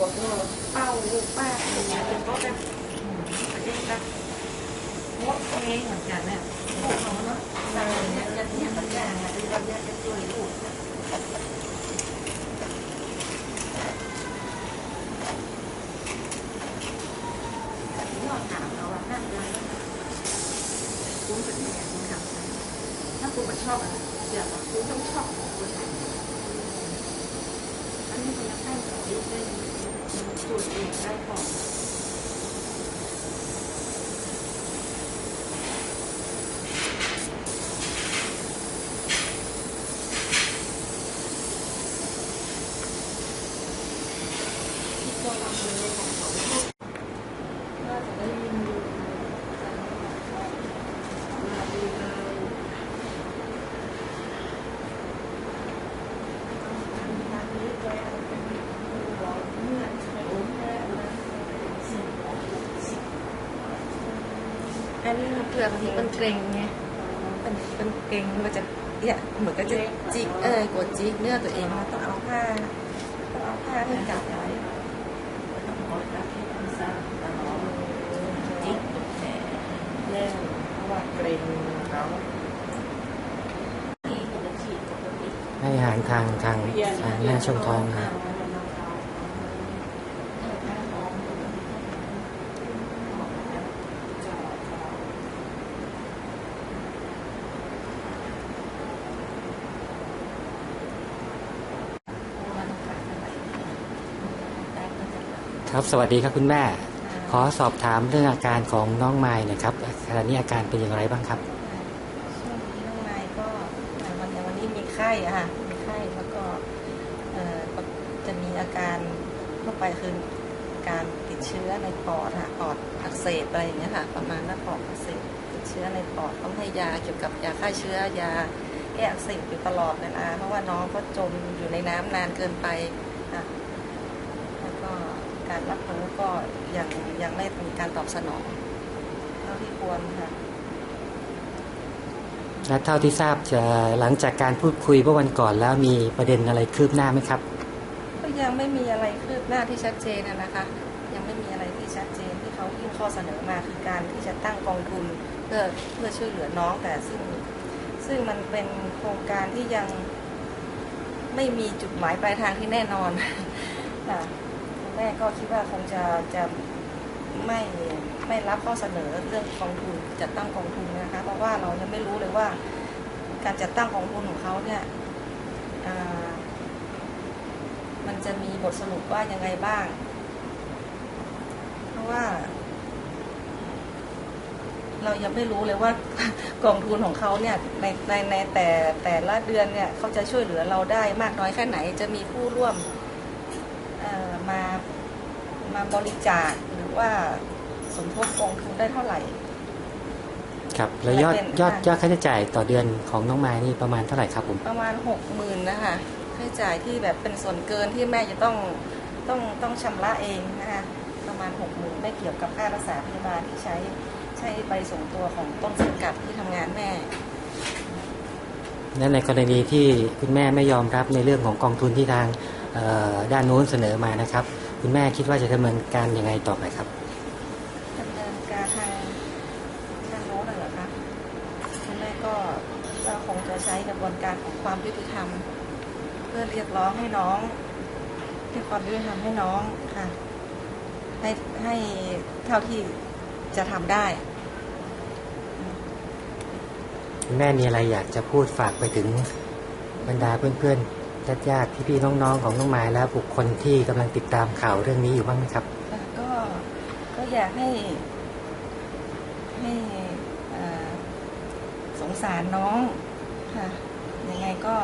ปวดหัวเป้าลูกป้าเงี้ยเป็นก็จะเด็นก็หมดเองเหมือนกันเนี่ยลูกเขาเนาะเราเนี่ยจะเนี่ยปัญญาเนี่ยเราเนี่ยจะช่วยลูกเนี่ยอดถามเราว่านั่นเลยคุณเป็นยังไงคุณทำไงถ้าคุณมันชอบอะไรอยากคุณต้องชอบของคุณ อันนี้มันให้กับลูกได้จุดเองได้ของ ที่ตัวเราเองของเขาน่าจะได้ยินดูมาดีเลย อันนี้เปลือกที่มันเกร็งไงเป็นเป็นเกร็งมันจะเนี่ยเหมือนก็จะจิกเออกดจิกเนื้อตัวเองมันต้องเอาผ้าต้องเอาผ้าที่จับไว้จิกแผลแน่เพราะว่าเกรงเขาที่จะฉีดปกติให้อาหารทางทางทางหน้าช่องท้องครั ครับสวัสดีครับคุณแม่ ขอสอบถามเรื่องอาการของน้องไม้นะครับขณะนี้อาการเป็นอย่างไรบ้างครับช่วงนี้น้องนายก็วันวันนี้มีไข้อะค่ะมีไข้แล้วก็จะมีอาการทั่วไปคือการติดเชื้อในปอดค่ะปอดอักเสบอะไรอย่างเงี้ยค่ะ ประมาณหน้าปอดอักเสบติดเชื้อในปอดต้องให้ยาเกี่ยวกับยาฆ่าเชื้อยาแก้อักเสบอยู่ตลอดเวลาเพราะว่าน้องก็จมอยู่ในน้ำนานเกินไป การรับรู้ก็ยังยังไม่มีการตอบสนองเท่าที่ควรค่ะและเท่าที่ทราบจะหลังจากการพูดคุยเมื่อวันก่อนแล้วมีประเด็นอะไรคืบหน้าไหมครับ ก็ยังไม่มีอะไรคืบหน้าที่ชัดเจนนะนะคะ ยังไม่มีอะไรที่ชัดเจนที่เขายื่นข้อเสนอมาคือการที่จะตั้งกองทุนเพื่อเพื่อช่วยเหลือน้องแต่ซึ่งซึ่งมันเป็นโครงการที่ยังไม่มีจุดหมายปลายทางที่แน่นอนค่ะคุณ แม่ก็คิดว่าคงจะจะไม่ไม่รับข้อเสนอเรื่องกองทุนจัดตั้งกองทุนนะคะเพราะว่าเรายังไม่รู้เลยว่า การจัดตั้งกองทุนของเขาเนี่ยมันจะมีบทสรุปว่ายังไงบ้าง เพราะว่า เรายังไม่รู้เลยว่ากองทุนของเขาเนี่ยในในในแต่แต่ละเดือนเนี่ยเขาจะช่วยเหลือเราได้มากน้อยแค่ไหน จะมีผู้ร่วม มามาบริจาคหรือว่าสมทบกองทุนได้เท่าไหร่ ครับแล้วยอดเป็นยอดค่ะ ยอดค่าใช้จ่ายต่อเดือนของน้องไม้นี่ประมาณเท่าไหร่ครับผม ประมาณหกหมื่นนะคะค่าใช้จ่ายที่แบบเป็นส่วนเกินที่แม่จะต้องต้องต้องชำระเองนะคะประมาณหกหมื่นไม่เกี่ยวกับค่ารักษาพยาบาลที่ใช้ใช้ไปส่งตัวของต้นสังกัดที่ทำงานแม่ และในกรณีที่คุณแม่ไม่ยอมรับในเรื่องของกองทุนที่ทางเอ่อ ด้านโน้นเสนอมานะครับ คุณแม่คิดว่าจะดำเนินการยังไงต่อไปครับดำเนินการทางทางโน้นน่ะเหรอคะคุณแม่ก็ก็คงจะใช้กระบวนการของความยุติธรรม เพื่อเรียกร้องให้น้องให้ความยุติธรรมให้น้องค่ะให้ให้เท่าที่จะทำได้คุณแม่มีอะไรอยากจะพูดฝากไปถึงบรรดาเพื่อนๆ ญาติๆพี่ๆน้องๆของน้องไม้และบุคคลที่กำลังติดตามข่าวเรื่องนี้อยู่บ้างไหมครับ ก็ก็อยากให้ให้สงสารน้องค่ะยังไงก็